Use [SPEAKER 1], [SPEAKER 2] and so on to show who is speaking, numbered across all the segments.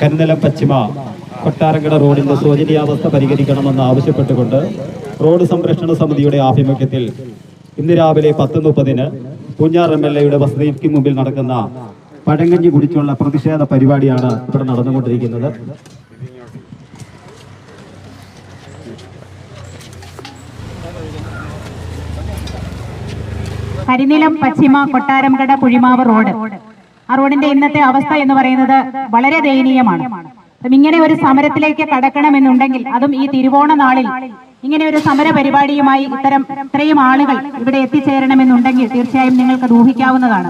[SPEAKER 1] കന്നലം പശ്ചിമ കൊട്ടാരങ്കട റോഡിന്റെ ശോചനീയാവസ്ഥ പരിഹരിക്കണമെന്ന് ആവശ്യപ്പെട്ടുകൊണ്ട് റോഡ് സംരക്ഷണ സമിതിയുടെ ആഭിമുഖ്യത്തിൽ ഇന്ന് രാവിലെ പത്ത് മുപ്പതിന് പൂഞ്ഞാർ എം എൽ എയുടെ വസതിക്ക് മുമ്പിൽ നടക്കുന്ന പഴങ്കഞ്ഞി കുടിച്ചുള്ള പ്രതിഷേധ പരിപാടിയാണ് ഇവിടെ നടന്നുകൊണ്ടിരിക്കുന്നത്.
[SPEAKER 2] കരിനിലം പശ്ചിമ കൊട്ടാരംകട കുഴിമാവ് റോഡ്. ആ റോഡിന്റെ ഇന്നത്തെ അവസ്ഥ എന്ന് പറയുന്നത് വളരെ ദയനീയമാണ്. അപ്പം ഇങ്ങനെ ഒരു സമരത്തിലേക്ക് കടക്കണമെന്നുണ്ടെങ്കിൽ അതും ഈ തിരുവോണ നാളിൽ ഇങ്ങനെ ഒരു സമര പരിപാടിയുമായി ഇത്തരം ഇത്രയും ആളുകൾ ഇവിടെ എത്തിച്ചേരണമെന്നുണ്ടെങ്കിൽ തീർച്ചയായും നിങ്ങൾക്ക് ദൂഹിക്കാവുന്നതാണ്.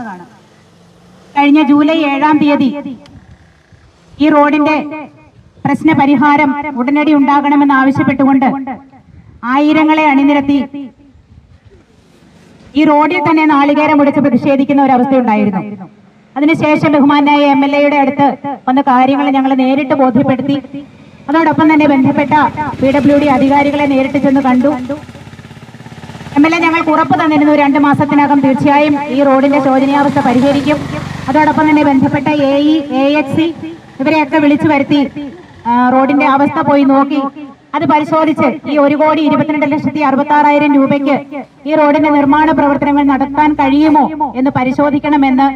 [SPEAKER 2] കഴിഞ്ഞ ജൂലൈ ഏഴാം തീയതി ഈ റോഡിന്റെ പ്രശ്ന പരിഹാരം ഉടനടി ഉണ്ടാകണമെന്ന് ആവശ്യപ്പെട്ടുകൊണ്ട് ആയിരങ്ങളെ അണിനിരത്തി ഈ റോഡിൽ തന്നെ നാളികേരം മുടിച്ച് പ്രതിഷേധിക്കുന്ന ഒരു അവസ്ഥയുണ്ടായിരുന്നു. അതിനുശേഷം ബഹുമാനായ എം എൽ എയുടെ അടുത്ത് വന്ന കാര്യങ്ങൾ ഞങ്ങൾ നേരിട്ട് ബോധ്യപ്പെടുത്തി. അതോടൊപ്പം തന്നെ ബന്ധപ്പെട്ട പി ഡബ്ല്യു ഡി അധികാരികളെ നേരിട്ട് ചെന്ന് കണ്ടു. എം എൽ എ ഞങ്ങൾക്ക് ഉറപ്പ് തന്നിരുന്നു രണ്ട് മാസത്തിനകം തീർച്ചയായും ഈ റോഡിന്റെ ശോചനീയാവസ്ഥ പരിഹരിക്കും. അതോടൊപ്പം തന്നെ ബന്ധപ്പെട്ട A E A H C ഇവരെയൊക്കെ വിളിച്ചു വരുത്തി റോഡിന്റെ അവസ്ഥ പോയി നോക്കി. അത് പരിശോധിച്ച് ഈ ഒരു കോടി ഇരുപത്തിരണ്ട് ലക്ഷത്തി അറുപത്തി ആറായിരം രൂപയ്ക്ക് ഈ റോഡിന്റെ നിർമ്മാണ പ്രവർത്തനങ്ങൾ നടത്താൻ കഴിയുമോ എന്ന് പരിശോധിക്കണമെന്ന്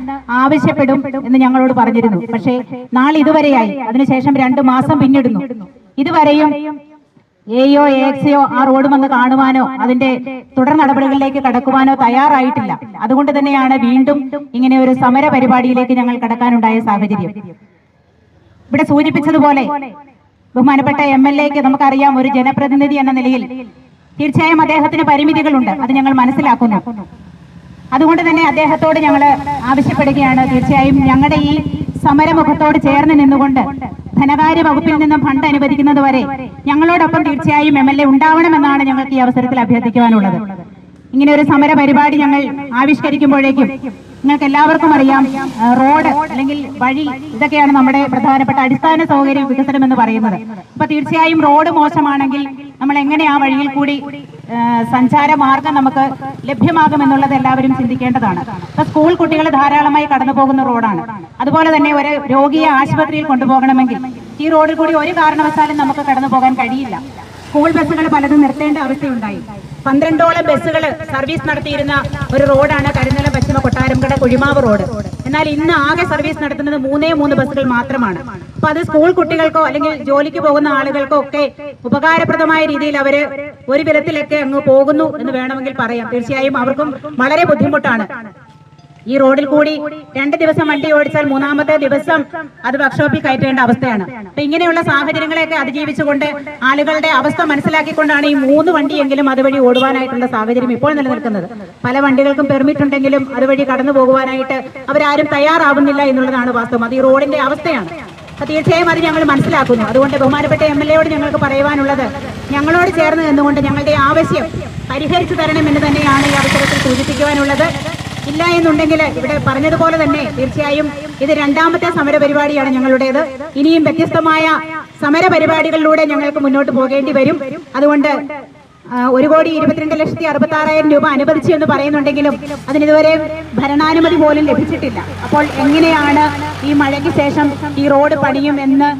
[SPEAKER 2] ആവശ്യപ്പെടും എന്ന് ഞങ്ങളോട് പറഞ്ഞിരുന്നു. പക്ഷേ നാളെ ഇതുവരെയായി അതിനുശേഷം രണ്ടു മാസം പിന്നിടുന്നു. ഇതുവരെയും എയോ എക്സയോ ആ റോഡ് വന്ന് കാണുവാനോ അതിന്റെ തുടർ നടപടികളിലേക്ക് കടക്കുവാനോ തയ്യാറായിട്ടില്ല. അതുകൊണ്ട് തന്നെയാണ് വീണ്ടും ഇങ്ങനെ ഒരു സമര പരിപാടിയിലേക്ക് ഞങ്ങൾ കടക്കാനുണ്ടായ സാഹചര്യം. ഇവിടെ സൂചിപ്പിച്ചതുപോലെ ബഹുമാനപ്പെട്ട എം എൽ എക്ക് നമുക്കറിയാം ഒരു ജനപ്രതിനിധി എന്ന നിലയിൽ തീർച്ചയായും അദ്ദേഹത്തിന് പരിമിതികളുണ്ട്. അത് ഞങ്ങൾ മനസ്സിലാക്കുന്നു. അതുകൊണ്ട് തന്നെ അദ്ദേഹത്തോട് ഞങ്ങൾ ആവശ്യപ്പെടുകയാണ്. തീർച്ചയായും ഞങ്ങളുടെ ഈ സമരമുഖത്തോട് ചേർന്ന് നിന്നുകൊണ്ട് ധനകാര്യ വകുപ്പിൽ നിന്നും ഫണ്ട് അനുവദിക്കുന്നത് വരെ ഞങ്ങളോടൊപ്പം തീർച്ചയായും എം എൽ എ ഉണ്ടാവണമെന്നാണ് ഞങ്ങൾക്ക് ഈ അവസരത്തിൽ അഭ്യർത്ഥിക്കുവാനുള്ളത്. ഇങ്ങനെ ഒരു സമര പരിപാടി ഞങ്ങൾ ആവിഷ്കരിക്കുമ്പോഴേക്കും നിങ്ങൾക്ക് എല്ലാവർക്കും അറിയാം റോഡ് അല്ലെങ്കിൽ വഴി ഇതൊക്കെയാണ് നമ്മുടെ പ്രധാനപ്പെട്ട അടിസ്ഥാന സൗകര്യ വികസനം എന്ന് പറയുന്നത്. അപ്പൊ തീർച്ചയായും റോഡ് മോശമാണെങ്കിൽ നമ്മൾ എങ്ങനെ ആ വഴിയിൽ കൂടി സഞ്ചാര മാർഗം നമുക്ക് ലഭ്യമാകുമെന്നുള്ളത് എല്ലാവരും ചിന്തിക്കേണ്ടതാണ്. ഇപ്പൊ സ്കൂൾ കുട്ടികൾ ധാരാളമായി കടന്നു പോകുന്ന റോഡാണ്. അതുപോലെ തന്നെ ഒരു രോഗിയെ ആശുപത്രിയിൽ കൊണ്ടുപോകണമെങ്കിൽ ഈ റോഡിൽ കൂടി ഒരു കാരണവശാലും നമുക്ക് കടന്നു പോകാൻ കഴിയില്ല. സ്കൂൾ ബസ്സുകൾ പലതും നിർത്തേണ്ട അവസ്ഥയുണ്ടായി. പന്ത്രണ്ടോളം ബസ്സുകൾ സർവീസ് നടത്തിയിരുന്ന ഒരു റോഡാണ് കരുനല പശ്ചിമ കൊട്ടാരംകട കുഴിമാവ് റോഡ്. എന്നാൽ ഇന്ന് ആകെ സർവീസ് നടത്തുന്നത് മൂന്നേ മൂന്ന് ബസ്സുകൾ മാത്രമാണ്. അപ്പൊ അത് സ്കൂൾ കുട്ടികൾക്കോ അല്ലെങ്കിൽ ജോലിക്ക് പോകുന്ന ആളുകൾക്കോ ഒക്കെ ഉപകാരപ്രദമായ രീതിയിൽ അവർ ഒരു വിധത്തിലൊക്കെ അങ്ങ് പോകുന്നു എന്ന് വേണമെങ്കിൽ പറയാം. തീർച്ചയായും അവർക്കും വളരെ ബുദ്ധിമുട്ടാണ്. ഈ റോഡിൽ കൂടി രണ്ട് ദിവസം വണ്ടി ഓടിച്ചാൽ മൂന്നാമത്തെ ദിവസം അത് വർക്ക്ഷോപ്പിൽ കയറ്റേണ്ട അവസ്ഥയാണ്. അപ്പൊ ഇങ്ങനെയുള്ള സാഹചര്യങ്ങളെയൊക്കെ അതിജീവിച്ചുകൊണ്ട് ആളുകളുടെ അവസ്ഥ മനസ്സിലാക്കിക്കൊണ്ടാണ് ഈ മൂന്ന് വണ്ടിയെങ്കിലും അതുവഴി ഓടുവാനായിട്ടുള്ള സാഹചര്യം ഇപ്പോൾ നിലനിൽക്കുന്നത്. പല വണ്ടികൾക്കും പെർമിറ്റ് ഉണ്ടെങ്കിലും അതുവഴി കടന്നു പോകുവാനായിട്ട് അവരാരും തയ്യാറാവുന്നില്ല എന്നുള്ളതാണ് വാസ്തവം. അത് ഈ റോഡിന്റെ അവസ്ഥയാണ്. തീർച്ചയായും അത് ഞങ്ങൾ മനസ്സിലാക്കുന്നു. അതുകൊണ്ട് ബഹുമാനപ്പെട്ട എം എൽ എയോട് ഞങ്ങൾക്ക് പറയുവാനുള്ളത് ഞങ്ങളോട് ചേർന്ന് നിന്നുകൊണ്ട് ഞങ്ങളുടെ ആവശ്യം പരിഹരിച്ചു തരണം എന്ന് തന്നെയാണ് ഈ അവസരത്തിൽ സൂചിപ്പിക്കുവാനുള്ളത്. ഇല്ല എന്നുണ്ടെങ്കിൽ ഇവിടെ പറഞ്ഞതുപോലെ തന്നെ തീർച്ചയായും ഇത് രണ്ടാമത്തെ സമര പരിപാടിയാണ് ഞങ്ങളുടേത്. ഇനിയും വ്യത്യസ്തമായ സമര പരിപാടികളിലൂടെ ഞങ്ങൾക്ക് മുന്നോട്ട് പോകേണ്ടി വരും. അതുകൊണ്ട് ഒരു കോടി ഇരുപത്തിരണ്ട് ലക്ഷത്തി അറുപത്തി ആറായിരം രൂപ അനുവദിച്ചു എന്ന് പറയുന്നുണ്ടെങ്കിലും അതിനിതുവരെ ഭരണാനുമതി പോലും ലഭിച്ചിട്ടില്ല. അപ്പോൾ എങ്ങനെയാണ് ഈ മഴയ്ക്ക് ശേഷം ഈ റോഡ് പണിയും എന്ന്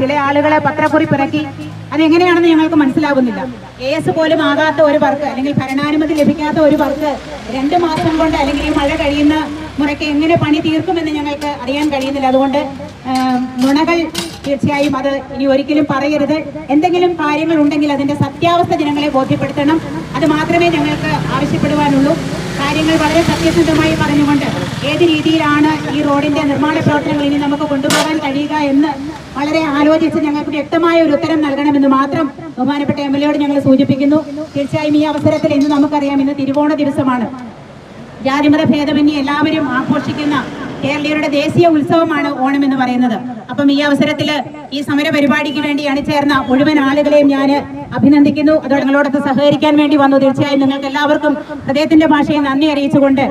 [SPEAKER 2] ചില ആളുകളെ പത്രക്കുറിപ്പിറക്കി അതെങ്ങനെയാണെന്ന് ഞങ്ങൾക്ക് മനസ്സിലാകുന്നില്ല. കേസ് പോലും ആകാത്ത ഒരു വർക്ക് അല്ലെങ്കിൽ ഭരണാനുമതി ലഭിക്കാത്ത ഒരു വർക്ക് രണ്ട് മാസം കൊണ്ട് അല്ലെങ്കിൽ ഈ മഴ കഴിയുന്ന മുറയ്ക്ക് എങ്ങനെ പണി തീർക്കുമെന്ന് ഞങ്ങൾക്ക് അറിയാൻ കഴിയുന്നില്ല. അതുകൊണ്ട് നുണകൾ തീർച്ചയായും അത് ഇനി ഒരിക്കലും പറയരുത്. എന്തെങ്കിലും കാര്യങ്ങൾ ഉണ്ടെങ്കിൽ അതിന്റെ സത്യാവസ്ഥ ജനങ്ങളെ ബോധ്യപ്പെടുത്തണം. അത് മാത്രമേ ഞങ്ങൾക്ക് ആവശ്യപ്പെടുവാനുള്ളൂ. കാര്യങ്ങൾ വളരെ സത്യസന്ധമായി പറഞ്ഞുകൊണ്ട് ഏത് രീതിയിലാണ് ഈ റോഡിന്റെ നിർമ്മാണ പ്രവർത്തനങ്ങൾ ഇനി നമുക്ക് കൊണ്ടുപോകാൻ കഴിയുക എന്ന് വളരെ ആലോചിച്ച് ഞങ്ങൾക്ക് വ്യക്തമായ ഒരു ഉത്തരം നൽകണമെന്ന് മാത്രം ബഹുമാനപ്പെട്ട എം എൽ എയോട് ഞങ്ങൾ സൂചിപ്പിക്കുന്നു. തീർച്ചയായും ഈ അവസരത്തിൽ ഇന്ന് നമുക്കറിയാം ഇന്ന് തിരുവോണ ദിവസമാണ്. ജാതിമത ഭേദമന്യേ എല്ലാവരും ആഘോഷിക്കുന്ന കേരളീയരുടെ ദേശീയ ഉത്സവമാണ് ഓണം എന്ന് പറയുന്നത്. അപ്പം ഈ അവസരത്തിൽ ഈ സമര പരിപാടിക്ക് വേണ്ടി അണിചേർന്ന മുഴുവൻ ആളുകളെയും ഞാൻ അഭിനന്ദിക്കുന്നു. അത് നിങ്ങളോടൊത്ത് സഹകരിക്കാൻ വേണ്ടി വന്നു. തീർച്ചയായും നിങ്ങൾക്ക് എല്ലാവർക്കും ഹൃദയത്തിന്റെ ഭാഷയെ നന്ദി അറിയിച്ചുകൊണ്ട്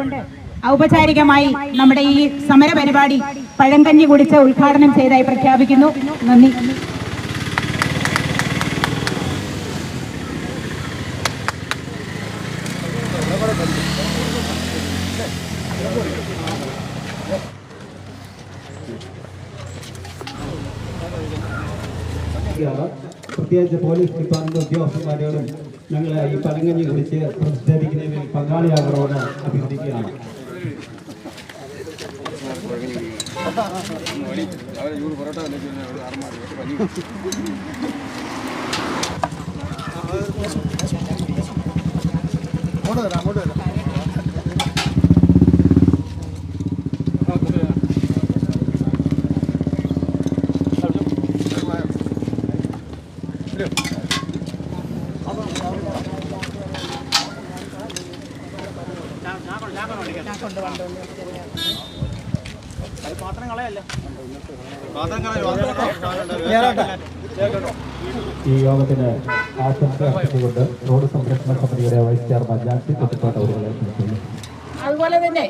[SPEAKER 2] ഔപചാരികമായി നമ്മുടെ ഈ സമര പരിപാടി പഴം കഞ്ഞി കുടിച്ച് ഉദ്ഘാടനം ചെയ്തായി പ്രഖ്യാപിക്കുന്നു. നന്ദി.
[SPEAKER 1] പ്രത്യേകിച്ച് പോലീസ് ഡിപ്പാർട്ട്മെന്റ് ഉദ്യോഗസ്ഥന്മാരോടും ഞങ്ങൾ ഈ പഴങ്കഞ്ഞി കുടിച്ച് പ്രതിഷേധിക്കുന്നതിൽ പങ്കാളിയാകണമെന്ന് അഭ്യർത്ഥിക്കുകയാണ്. ಇವರು ಹೊರಟ ಆರು ಮಾಡಿ ಅಮೌಂಟ್ ಅಮೌಂಟ್ ഞാൻ കൊണ്ട് വന്നു ഈ യോഗത്തിന് ആശംസ അർപ്പിച്ചുകൊണ്ട് റോഡ് സംരക്ഷണ സമിതിയുടെ വൈസ് ചെയർമാൻ ജാൻസി കുട്ടിപ്പാട്ട് അവരുടെ
[SPEAKER 3] അതുപോലെ തന്നെ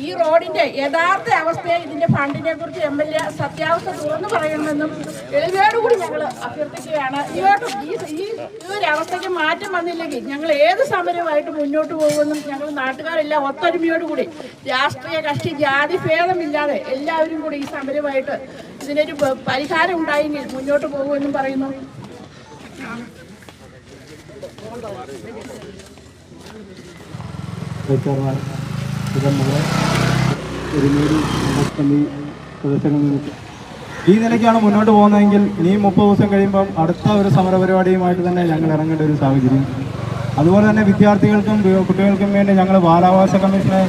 [SPEAKER 3] ഈ റോഡിന്റെ യഥാർത്ഥ അവസ്ഥയെ ഇതിന്റെ ഫണ്ടിനെ കുറിച്ച് എം എൽ എ സത്യാവസ്ഥ തുറന്നു പറയണമെന്നും എളിമയോടുകൂടി ഞങ്ങൾ അഭ്യർത്ഥിക്കുകയാണ്. ഈ ഈ ഈ അവസ്ഥയ്ക്ക് മാറ്റം വന്നില്ലെങ്കിൽ ഞങ്ങൾ ഏത് സമരമായിട്ട് മുന്നോട്ട് പോകുമെന്നും ഞങ്ങൾ നാട്ടുകാരെല്ലാം ഒത്തൊരുമയോടുകൂടി രാഷ്ട്രീയ കക്ഷി ജാതി ഭേദമില്ലാതെ എല്ലാവരും കൂടി ഈ സമരമായിട്ട് ഇതിനൊരു പരിഹാരം ഉണ്ടായെങ്കിൽ മുന്നോട്ട് പോകുമെന്നും പറയുന്നു.
[SPEAKER 1] വൈസ്
[SPEAKER 4] ഈ നിലയ്ക്കാണ് മുന്നോട്ട് പോകുന്നതെങ്കിൽ ഇനി മുപ്പത് ദിവസം കഴിയുമ്പം അടുത്ത ഒരു സമരപരിപാടിയുമായിട്ട് തന്നെ ഞങ്ങൾ ഇറങ്ങേണ്ട ഒരു സാഹചര്യം. അതുപോലെ തന്നെ വിദ്യാർത്ഥികൾക്കും കുട്ടികൾക്കും വേണ്ടി ഞങ്ങൾ ബാലാവകാശ കമ്മീഷനെ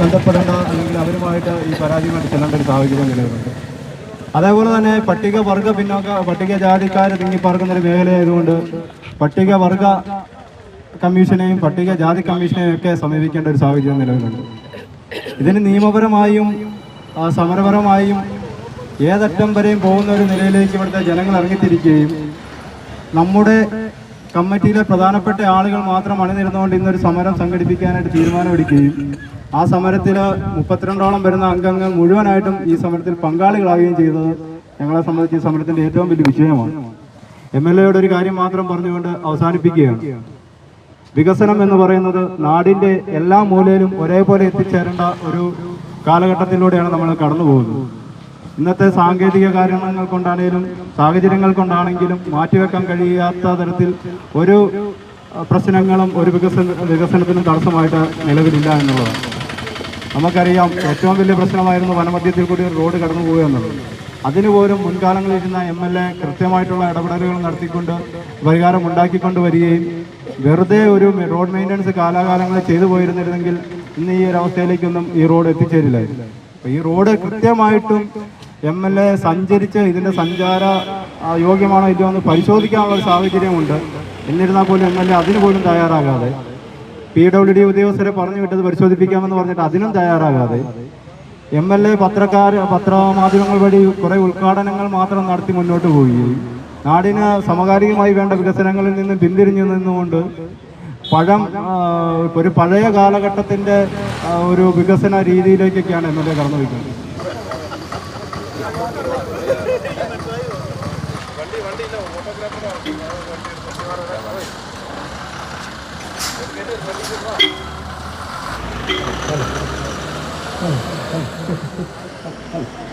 [SPEAKER 4] ബന്ധപ്പെടേണ്ട അല്ലെങ്കിൽ അവരുമായിട്ട് ഈ പരാതിയുമായിട്ട് ചെല്ലേണ്ട ഒരു സാഹചര്യം നിലവിലുണ്ട്. അതേപോലെ തന്നെ പട്ടികവർഗ പിന്നോക്ക പട്ടികജാതിക്കാർ തിങ്ങിപ്പാർക്കുന്ന ഒരു മേഖലയായതുകൊണ്ട് പട്ടികവർഗ കമ്മീഷനെയും പട്ടികജാതി കമ്മീഷനെയും ഒക്കെ സമീപിക്കേണ്ട ഒരു സാഹചര്യം നിലവിലുണ്ട്. ഇതിന് നിയമപരമായും സമരപരമായും ഏതറ്റം വരെയും പോകുന്ന ഒരു നിലയിലേക്ക് ഇവിടുത്തെ ജനങ്ങൾ ഇറങ്ങിത്തിരിക്കുകയും നമ്മുടെ കമ്മിറ്റിയിലെ പ്രധാനപ്പെട്ട ആളുകൾ മാത്രം അണിനിരുന്നുകൊണ്ട് ഇന്നൊരു സമരം സംഘടിപ്പിക്കാനായിട്ട് തീരുമാനമെടുക്കുകയും ആ സമരത്തിൽ മുപ്പത്തിരണ്ടോളം വരുന്ന അംഗങ്ങൾ മുഴുവനായിട്ടും ഈ സമരത്തിൽ പങ്കാളികളാവുകയും ചെയ്തത് ഞങ്ങളെ സംബന്ധിച്ച് ഈ സമരത്തിന്റെ ഏറ്റവും വലിയ വിഷയമാണ് എം എൽ എയുടെ ഒരു കാര്യം മാത്രം പറഞ്ഞുകൊണ്ട് അവസാനിപ്പിക്കുകയാണ്. വികസനം എന്ന് പറയുന്നത് നാടിന്റെ എല്ലാ മൂലയിലും ഒരേപോലെ എത്തിച്ചേരേണ്ട ഒരു കാലഘട്ടത്തിലൂടെയാണ് നമ്മൾ കടന്നു പോകുന്നത്. ഇന്നത്തെ സാങ്കേതിക കാരണങ്ങൾ കൊണ്ടാണെങ്കിലും സാഹചര്യങ്ങൾ കൊണ്ടാണെങ്കിലും മാറ്റിവെക്കാൻ കഴിയാത്ത തരത്തിൽ ഒരു പ്രശ്നങ്ങളും ഒരു വികസന വികസനത്തിനും തടസ്സമായിട്ട് നിലവിലില്ല എന്നുള്ളതാണ്. നമുക്കറിയാം ഏറ്റവും വലിയ പ്രശ്നമായിരുന്നു വനമധ്യത്തിൽ കൂടി റോഡ് കടന്നു പോകുക എന്നുള്ളത്. അതിനു മുൻകാലങ്ങളിരുന്ന എം എൽ എ കൃത്യമായിട്ടുള്ള ഇടപെടലുകൾ നടത്തിക്കൊണ്ട് പരിഹാരം ഉണ്ടാക്കിക്കൊണ്ട് വരികയും വെറുതെ ഒരു റോഡ് മെയിന്റനൻസ് കാലാകാലങ്ങളിൽ ചെയ്തു പോയിരുന്നിരുന്നെങ്കിൽ ഇന്ന് ഈ ഒരു അവസ്ഥയിലേക്കൊന്നും ഈ റോഡ് എത്തിച്ചേരില്ലായിരുന്നു. ഈ റോഡ് കൃത്യമായിട്ടും എം എൽ എ സഞ്ചരിച്ച് ഇതിന്റെ സഞ്ചാര യോഗ്യമാണോ ഇല്ലയോ എന്ന് പരിശോധിക്കാനുള്ള ഒരു സാഹചര്യമുണ്ട്. എന്നിരുന്നാൽ പോലും എം എൽ എ അതിന് പോലും തയ്യാറാകാതെ പി ഡബ്ല്യു ഡി ഉദ്യോഗസ്ഥരെ പറഞ്ഞു വിട്ടത് പരിശോധിപ്പിക്കാമെന്ന് പറഞ്ഞിട്ട് അതിനും തയ്യാറാകാതെ എം എൽ എ പത്രക്കാർ പത്രമാധ്യമങ്ങൾ വഴി കുറേ ഉദ്ഘാടനങ്ങൾ മാത്രം നടത്തി മുന്നോട്ട് പോവുകയും നാടിന് സമകാലികമായി വേണ്ട വികസനങ്ങളിൽ നിന്ന് പിന്തിരിഞ്ഞു നിന്നുകൊണ്ട് പഴം ഒരു പഴയ കാലഘട്ടത്തിന്റെ ഒരു വികസന രീതിയിലേക്കൊക്കെയാണ് എം എൽ എ കടന്നു വയ്ക്കുന്നത് you. はい。